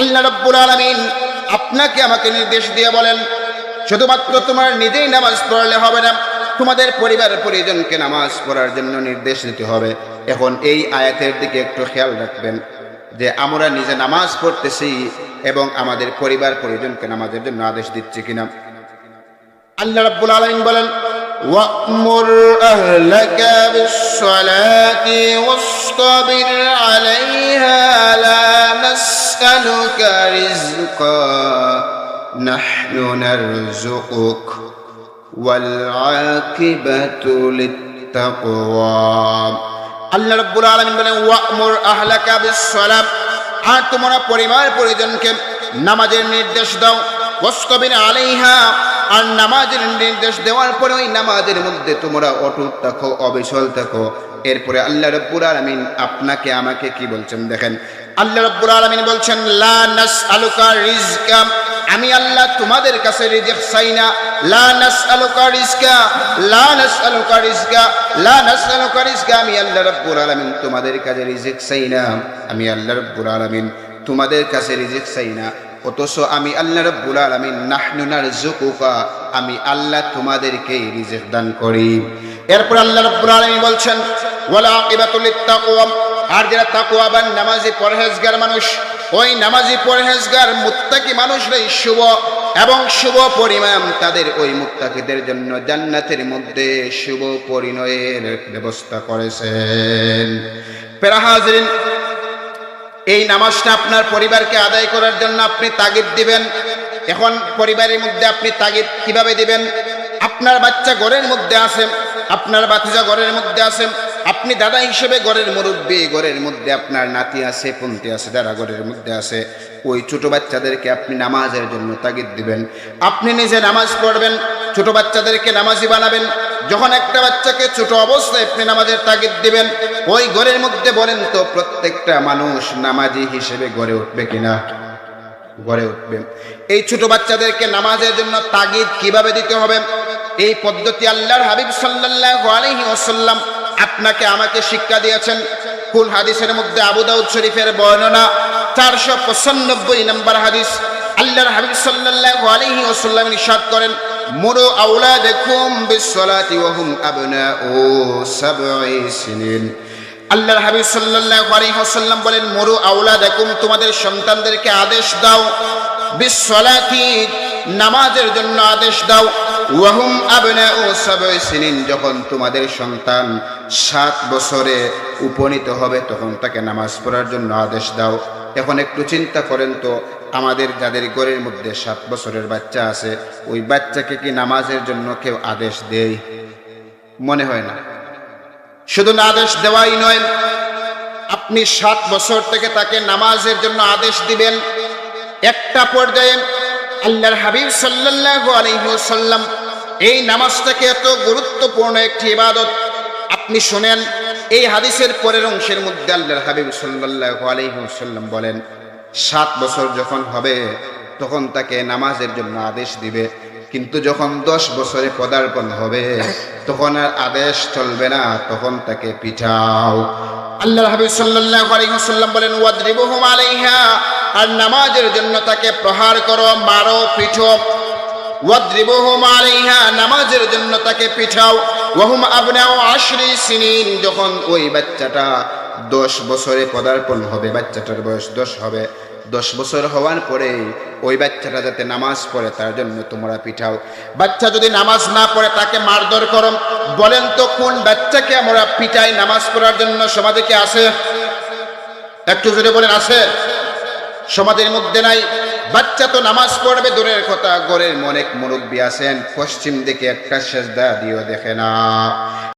আল্লাহ রব্বুল আলমিন আপনাকে আমাকে নির্দেশ দিয়ে বলেন, শুধুমাত্র তোমার নিজেই নামাজ পড়লে হবে না, তোমাদের পরিবার পরিজনকে নামাজ পড়ার জন্য নির্দেশ দিতে হবে। এখন এই আয়াতের দিকে একটু খেয়াল রাখবেন যে আমরা নিজে নামাজ পড়তেছি এবং আমাদের পরিবার পরিজনকে নামাজের জন্য আদেশ দিচ্ছে কিনা। আল্লাহ রাব্বুল আলমিন বলেন ওয়ামুর আহলাকা বিস-সালাতি ওয়াসতাবির نسألك رزقا نحن نرزقك والعاقبة للتقوى আল্লাহ রাব্বুল আলামিন বলেন ওয়ামুর আহলাকা বিসসালাম আর তোমরা পরিবার পরিজনকে নামাজের নির্দেশ দাও ওয়াসতাবির আলাইহা আর নামাজের নির্দেশ দেওয়ার পরে ওই নামাজের মধ্যে তোমরা অটুট থাকো, অবিচল থাকো। এরপরে আল্লাহ রব্বুল আলামিন আপনাকে, আমাকে কি বলছেন দেখেন? আল্লাহ রব্বুল আলামিন বলছেন, লা নাসআলুকা রিজকা। আমি আল্লাহ তোমাদের কাছে রিজিক চাই না। লা নাসআলুকা রিজকা। লা নাসআলুকা রিজকা। লা নাসআলুকা রিজকা। আমি আল্লাহ রাব্বুল আলামিন তোমাদের কাছে রিজিক চাই না। আমি আল্লাহ রাব্বুল আলামিন তোমাদের কাছে রিজিক চাই না। অথচ আমি আল্লাহ রাব্বুল আলামিন নাহনু নারযুকুকা, আমি আল্লাহ তোমাদেরকে রিজিক দান করি। এরপর আল্লাহ রাব্বুল আলামিন বলছেন আর যারা তাকওয়াবান, নামাজি পরহেজগার মানুষ, ওই নামাজি পরহেজগার মুত্তাকি মানুষরাই শুভ এবং শুভ পরিমাণ তাদের ওই মুত্তাকিদের জন্য জান্নাতের মধ্যে শুভ পরিণয়ের ব্যবস্থা করেছেন। পেরাহাজরিন এই নামাজটা আপনার পরিবারকে আদায় করার জন্য আপনি তাগিদ দিবেন। এখন পরিবারের মধ্যে আপনি তাগিদ কীভাবে দিবেন? আপনার বাচ্চা ঘরের মধ্যে আছে, আপনার বাতিজা ঘরের মধ্যে আছে, আপনি দাদা হিসেবে ঘরের মুরব্বী ঘরের মধ্যে আপনার নাতি আছে, পন্থী আছে, দাদা ঘরের মধ্যে আছে, ওই ছোট বাচ্চাদেরকে আপনি নামাজের জন্য তাগিদ দিবেন। আপনি নিজে নামাজ পড়বেন, ছোট বাচ্চাদেরকে নামাজি বানাবেন যখন একটা বাচ্চাকে ছোট অবস্থায় আপনি নামাজের তাগিদ দিবেন, ওই ঘরের মধ্যে বলেন তো, প্রত্যেকটা মানুষ নামাজি হিসেবে গড়ে উঠবে কিনা? গড়ে উঠবে। এই ছোট বাচ্চাদেরকে নামাজের জন্য তাগিদ কীভাবে দিতে হবে? এই পদ্ধতি আল্লাহর হাবিব সাল্লাল্লাহু আলাইহি ওয়াসাল্লাম আপনাকে আমাকে শিক্ষা দিয়েছেন। কোন হাদিসের মধ্যে আবু দাউদ শরীফের বর্ণনা? চারশো পঁচানব্বই নম্বর হাদিস। আল্লাহর হাবিব সাল্লাল্লাহু আলাইহি ওয়াসাল্লাম ইরশাদ করেন মুরু আওলাদাকুম বিসসালাতি ওয়া হুম আবনাউ সাবঈ সিনিন। আল্লাহর হাবিব সাল্লাল্লাহু আলাইহি ওয়াসাল্লাম বলেন, মুরু আওলাদাকুম, তোমাদের সন্তানদেরকে আদেশ দাও, বিসসালাতি নামাজের জন্য আদেশ দাও ওয়াহুম আবনাউ সাবঈ সিনিন। যখন তোমাদের সন্তান সাত বছরে উপনীত হবে, তখন তাকে নামাজ পড়ার জন্য আদেশ দাও। এখন একটু চিন্তা করেন তো, আমাদের যাদের ঘরের মধ্যে সাত বছরের বাচ্চা আছে, ওই বাচ্চাকে কি নামাজের জন্য কেউ আদেশ দেয়? মনে হয় না। শুধু আদেশ দেওয়াই নয়, আপনি সাত বছর থেকে তাকে নামাজের জন্য আদেশ দিবেন। একটা পর্যায়ে আল্লাহর হাবিব সাল্লাল্লাহু আলাইহি ওয়াসাল্লাম এই নামাজটাকে এত গুরুত্বপূর্ণ একটি ইবাদত, আপনি শুনেন এই হাদিসের পরের অংশের মধ্যে আল্লাহ হাবিব সাল্লাল্লাহু আলাইহি বলেন, সাত বছর যখন হবে, তখন তাকে নামাজের জন্য আদেশ দিবে। কিন্তু যখন দশ বছরে পদার্পণ হবে, তখন আর আদেশ চলবে না, তখন তাকে পিঠাও আল্লাহ হাবিব সাল্লাল্লাহু আলাইহি ওয়াসাল্লাম বলেন, ওয়াদরিবুহুম আলাইহা, আর নামাজের জন্য তাকে প্রহার করো, মারো পিঠো ওয়াদরিবুহুম আলাইহা, নামাজের জন্য তাকে পিঠাও। ওয়াহুম আবনাউ আশরি সিনিন, যখন ওই বাচ্চাটা দশ বছরে পদার্পণ হবে, বাচ্চাটার বয়স দশ হবে, দশ বছর হওয়ার পরে ওই বাচ্চাটা যাতে নামাজ পড়ে, তার জন্য তোমরা পিঠাও। বাচ্চা যদি নামাজ না পড়ে, তাকে মারধর করো। বলেন তো, কোন বাচ্চাকে আমরা পিটাই নামাজ পড়ার জন্য? সমাজে কি আছে? একটু জোরে বলেন, আছে? সমাজের মধ্যে নাই। বাচ্চা তো নামাজ পড়বে, দূরের কথা। গড়ের অনেক মুরব্বী আছেন, পশ্চিম দিকে একটা শেষ দা দিও দেখে না।